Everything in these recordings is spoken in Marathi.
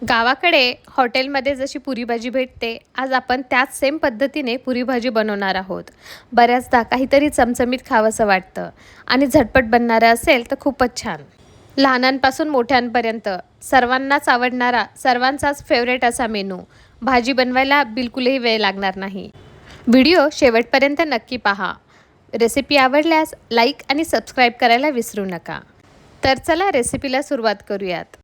गावाकडे हॉटेलमध्ये जशी पुरी भाजी भेटते आज आपण त्याच सेम पद्धतीने पुरी भाजी बनवणार आहोत. बऱ्याचदा काहीतरी चमचमीत खावंसं वाटतं आणि झटपट बनणारं असेल तर खूपच छान. लहानांपासून मोठ्यांपर्यंत सर्वांनाच आवडणारा सर्वांचाच फेवरेट असा मेनू भाजी बनवायला बिलकुलही वेळ लागणार नाही. व्हिडिओ शेवटपर्यंत नक्की पहा. रेसिपी आवडल्यास लाईक आणि सबस्क्राईब करायला विसरू नका. तर चला रेसिपीला सुरुवात करूयात.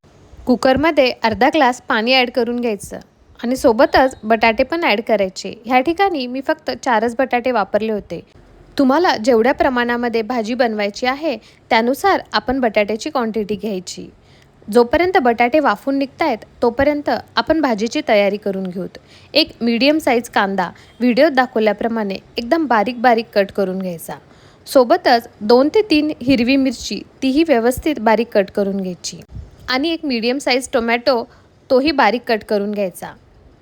कुकरमध्ये अर्धा ग्लास पाणी ॲड करून घ्यायचं आणि सोबतच बटाटे पण ॲड करायचे. ह्या ठिकाणी मी फक्त चारच बटाटे वापरले होते. तुम्हाला जेवढ्या प्रमाणामध्ये भाजी बनवायची आहे त्यानुसार आपण बटाट्याची क्वांटिटी घ्यायची. जोपर्यंत बटाटे वाफून निघत आहेत तोपर्यंत आपण भाजीची तयारी करून घेऊत. एक मीडियम साईज कांदा व्हिडिओत दाखवल्याप्रमाणे एकदम बारीक बारीक कट करून घ्यायचा. सोबतच दोन ते तीन हिरवी मिरची तीही व्यवस्थित बारीक कट करून घ्यायची. आणि एक मीडियम साईज टोमॅटो तोही बारीक कट करून घ्यायचा.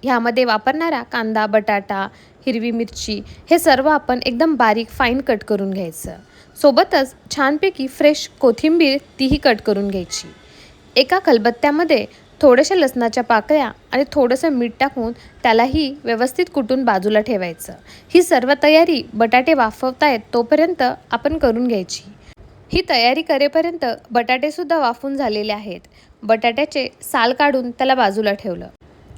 ह्यामध्ये वापरणारा कांदा बटाटा हिरवी मिरची हे सर्व आपण एकदम बारीक फाईन कट करून घ्यायचं. सोबतच छानपैकी फ्रेश कोथिंबीर तीही कट करून घ्यायची. एका खलबत्त्यामध्ये थोड्याशा लसणाच्या पाकळ्या आणि थोडंसं मीठ टाकून त्यालाही व्यवस्थित कुटून बाजूला ठेवायचं. ही सर्व तयारी बटाटे वाफवतायत तोपर्यंत आपण करून घ्यायची. ही तयारी करेपर्यंत बटाटेसुद्धा वाफून झालेले आहेत. बटाट्याचे साल काढून त्याला बाजूला ठेवलं.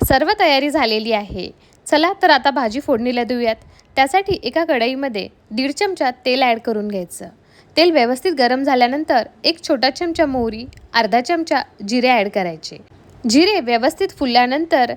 सर्व तयारी झालेली आहे. चला तर आता भाजी फोडणीला देऊयात. त्यासाठी एका कढईमध्ये दीड चमचा तेल ॲड करून घ्यायचं. तेल व्यवस्थित गरम झाल्यानंतर एक छोटा चमचा मोहरी अर्धा चमचा जिरे ॲड करायचे. जिरे व्यवस्थित फुलल्यानंतर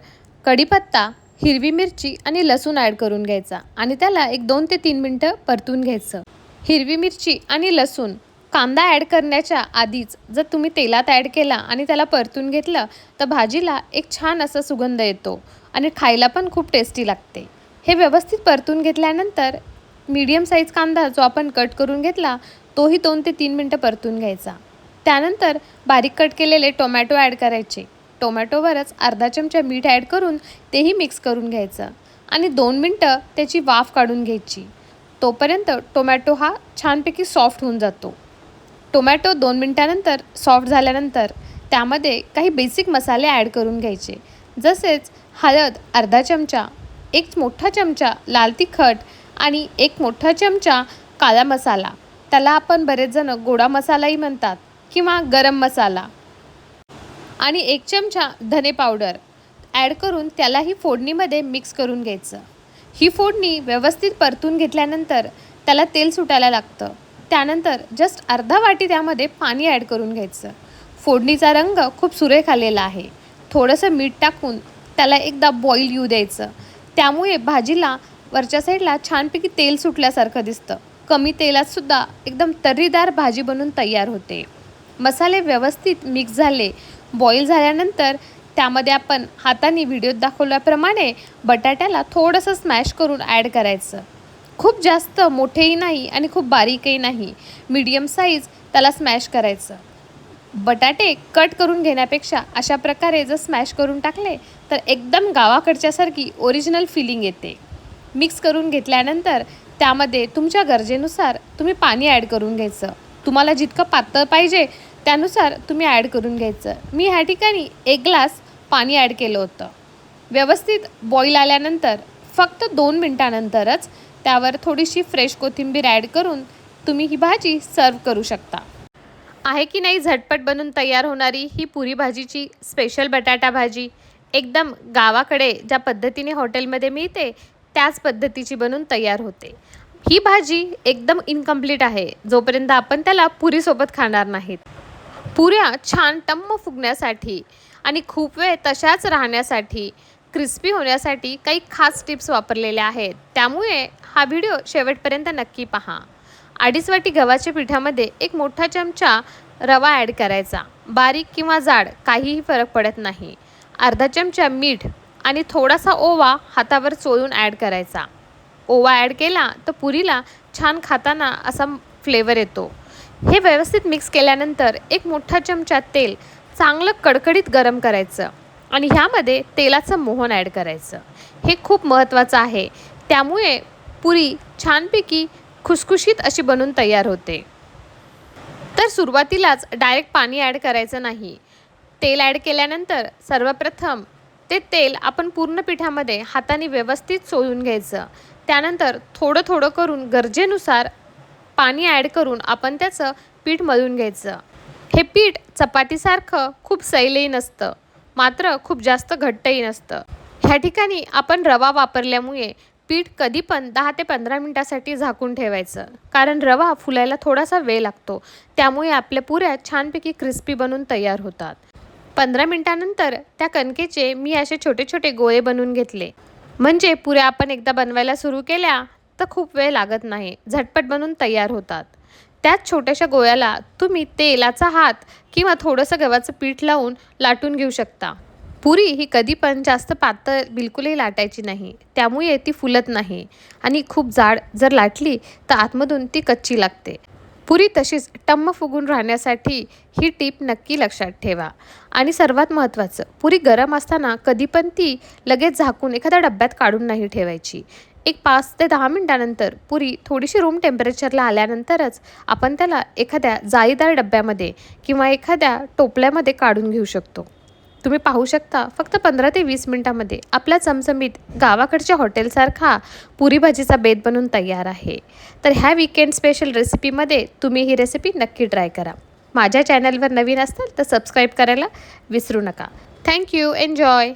कढीपत्ता हिरवी मिरची आणि लसूण ॲड करून घ्यायचा आणि त्याला एक दोन ते तीन मिनटं परतून घ्यायचं. हिरवी मिरची आणि लसूण कांदा ॲड करण्याच्या आधीच जर तुम्ही तेलात ॲड केला आणि त्याला परतून घेतलं तर भाजीला एक छान असा सुगंध येतो आणि खायला पण खूप टेस्टी लागते. हे व्यवस्थित परतून घेतल्यानंतर मीडियम साईज कांदा जो आपण कट करून घेतला तोही दोन ते तीन मिनटं परतून घ्यायचा. त्यानंतर बारीक कट केलेले टोमॅटो ॲड करायचे. टोमॅटोवरच अर्धा चमचा मीठ ॲड करून तेही मिक्स करून घ्यायचं आणि दोन मिनटं त्याची वाफ काढून घ्यायची. तोपर्यंत टोमॅटो हा छानपैकी सॉफ्ट होऊन जातो. टोमॅटो दोन मिनटानंतर सॉफ्ट झाल्यानंतर त्यामध्ये काही बेसिक मसाले ॲड करून घ्यायचे. जसेच हळद अर्धा चमचा एक मोठा चमचा लाल तिखट आणि एक मोठा चमचा काळा मसाला. त्याला आपण बरेचजणं गोडा मसालाही म्हणतात किंवा गरम मसाला. आणि एक चमचा धने पावडर ॲड करून त्यालाही फोडणीमध्ये मिक्स करून घ्यायचं. ही फोडणी व्यवस्थित परतून घेतल्यानंतर त्याला तेल सुटायला लागतं. त्यानंतर जस्ट अर्धा वाटी त्यामध्ये पाणी ॲड करून घ्यायचं. फोडणीचा रंग खूप सुरेख आलेला आहे. थोडंसं मीठ टाकून त्याला एकदा बॉईल येऊ द्यायचं. त्यामुळे भाजीला वरच्या साईडला छानपैकी तेल सुटल्यासारखं दिसतं. कमी तेलातसुद्धा एकदम तर्रीदार भाजी बनून तयार होते. मसाले व्यवस्थित मिक्स झाले. बॉईल झाल्यानंतर त्यामध्ये आपण हाताने व्हिडिओत दाखवल्याप्रमाणे बटाट्याला थोडंसं स्मॅश करून ॲड करायचं. खूप जास्त मोठेही नाही आणि खूप बारीकही नाही. मीडियम साईज त्याला स्मॅश करायचं. बटाटे कट करून घेण्यापेक्षा अशा प्रकारे जर स्मॅश करून टाकले तर एकदम गावाकडच्यासारखी ओरिजिनल फिलिंग येते. मिक्स करून घेतल्यानंतर त्यामध्ये तुमच्या गरजेनुसार तुम्ही पाणी ॲड करून घ्यायचं. तुम्हाला जितकं पातळ पाहिजे त्यानुसार तुम्ही ॲड करून घ्यायचं. मी ह्या ठिकाणी एक ग्लास पाणी ॲड केलं होतं. व्यवस्थित बॉईल आल्यानंतर फक्त दोन मिनटानंतरच त्यावर थोडीशी फ्रेश कोथिंबीर ॲड करून तुम्ही ही भाजी सर्व करू शकता. आहे की नाही झटपट बनून तयार होणारी ही पुरी भाजीची स्पेशल बटाटा भाजी. एकदम गावाकडे ज्या पद्धतीने हॉटेलमध्ये मिळते त्याच पद्धतीची बनून तयार होते. ही भाजी एकदम इनकम्प्लीट आहे जोपर्यंत आपण त्याला पुरीसोबत खाणार नाहीत. पुऱ्या छान टम्म फुगण्यासाठी आणि खूप वेळ तशाच राहण्यासाठी क्रिस्पी होण्यासाठी काही खास टिप्स वापरलेल्या आहेत. त्यामुळे हा व्हिडिओ शेवटपर्यंत नक्की पहा. अडीच वाटी गव्हाच्या पिठामध्ये एक मोठा चमचा रवा ॲड करायचा. बारीक किंवा जाड काहीही फरक पडत नाही. अर्धा चमचा मीठ आणि थोडासा ओवा हातावर चोळून ॲड करायचा. ओवा ॲड केला तर पुरीला छान खाताना असा फ्लेवर येतो. हे व्यवस्थित मिक्स केल्यानंतर एक मोठा चमचा तेल चांगलं कडकडीत गरम करायचं. आणि ह्यामध्ये तेलाचं मोहन ॲड करायचं. हे खूप महत्त्वाचं आहे. त्यामुळे पुरी छानपैकी खुसखुशीत अशी बनून तयार होते. तर सुरुवातीलाच डायरेक्ट पाणी ॲड करायचं नाही. तेल ॲड केल्यानंतर सर्वप्रथम ते तेल आपण पूर्ण पिठामध्ये हाताने व्यवस्थित सोडून घ्यायचं. त्यानंतर थोडं थोडं करून गरजेनुसार पाणी ॲड करून आपण त्याचं पीठ मळून घ्यायचं. हे पीठ चपातीसारखं खूप सैलही नसतं. मात्र खूप जास्त घट्टही नसतं. ह्या ठिकाणी आपण रवा वापरल्यामुळे पीठ कधी पण दहा ते पंधरा मिनटासाठी झाकून ठेवायचं. कारण रवा फुलायला थोडासा वेळ लागतो. त्यामुळे आपल्या पुऱ्या छानपैकी क्रिस्पी बनून तयार होतात. पंधरा मिनटानंतर त्या कणकेचे मी असे छोटे छोटे गोळे बनवून घेतले. म्हणजे पुऱ्या आपण एकदा बनवायला सुरू केल्या तर खूप वेळ लागत नाही. झटपट बनून तयार होतात. त्याच छोट्याशा गोळ्याला तुम्ही तेलाचा हात किंवा थोडंसं गव्हाचं पीठ लावून लाटून घेऊ शकता. पुरी ही कधी पण जास्त पातळ बिलकुलही लाटायची नाही. त्यामुळे ती फुलत नाही. आणि खूप जाड जर लाटली तर आतमधून ती कच्ची लागते. पुरी तशीच टम्म फुगून राहण्यासाठी ही टीप नक्की लक्षात ठेवा. आणि सर्वात महत्त्वाचं पुरी गरम असताना कधी पण ती लगेच झाकून एखाद्या डब्यात काढून नाही ठेवायची. एक पाच ते दहा मिनटानंतर पुरी थोडीशी रूम टेम्परेचरला आल्यानंतरच आपण त्याला एखाद्या जाळीदार डब्यामध्ये किंवा एखाद्या टोपल्यामध्ये काढून घेऊ शकतो. तुम्ही पाहू शकता फक्त पंधरा ते वीस मिनटामध्ये आपला चमचमीत गावाकडच्या हॉटेलसारखा पुरी भाजीचा बेत बनून तयार आहे. तर ह्या विकेंड स्पेशल रेसिपीमध्ये तुम्ही ही रेसिपी नक्की ट्राय करा. माझ्या चॅनलवर नवीन असाल तर सबस्क्राईब करायला विसरू नका. Thank you enjoy